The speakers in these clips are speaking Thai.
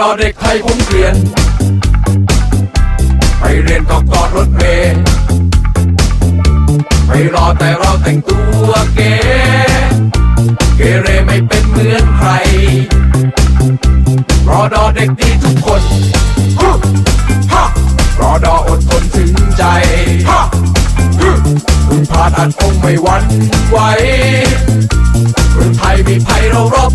รอเด็กไทยผมเกลียน ไปเรียนกอกอดรถเมย์ไปรอแต่เราแต่งตัวเก๋ ดอเด็กดีทุกคนรอดออดทนถึงใจพึ่งผ่าดอันองไม่หวั่นไหวเมืองไทยมีภัยเรารบ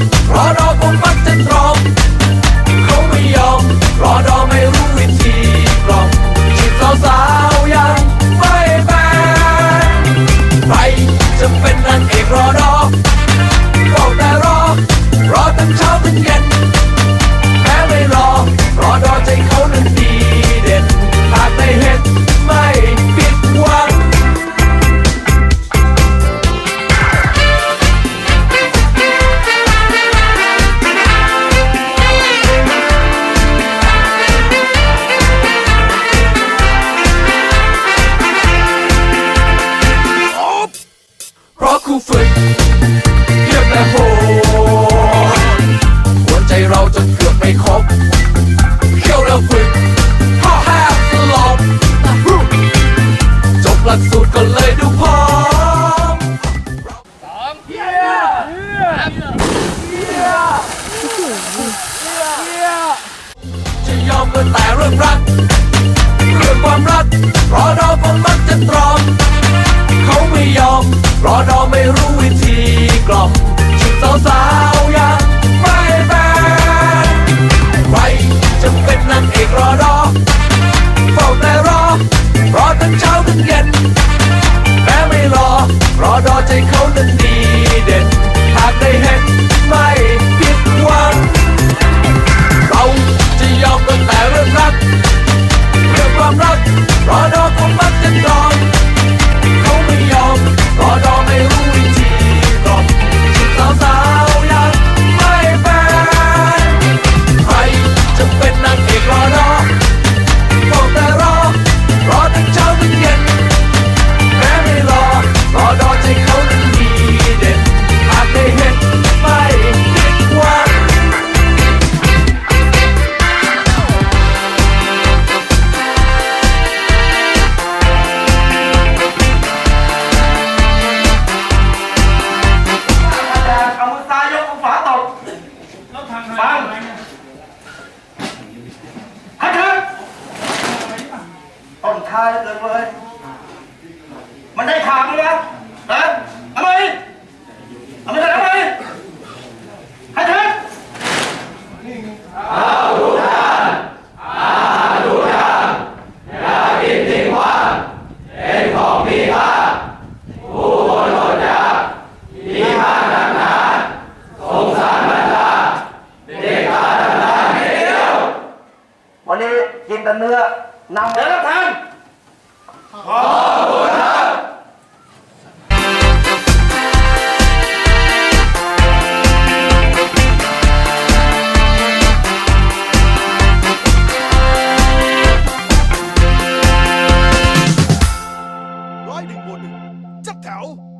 Run up ามกันแต่เรื่องรัก เรื่องความรักรอดอคนมักจะตรอม เขาไม่ยอมรอดอไม่รู้วิธีกล่อมชุดสาว ค่าเลืเว้ย มันได้ข่าวไหมวะนะเอาไปเอาไปเอาไปให้เธออาดูทานอาดูทานอย่ากินทิ่งว่าเป็นของมีค่าผู้คนอดอยากมีค่านักหนาสงสารบรรดาเด็กอาดังนเดียววันนี้กินแต่เนื้อนำเดี๋ยวทาน to tell.